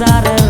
Cesarel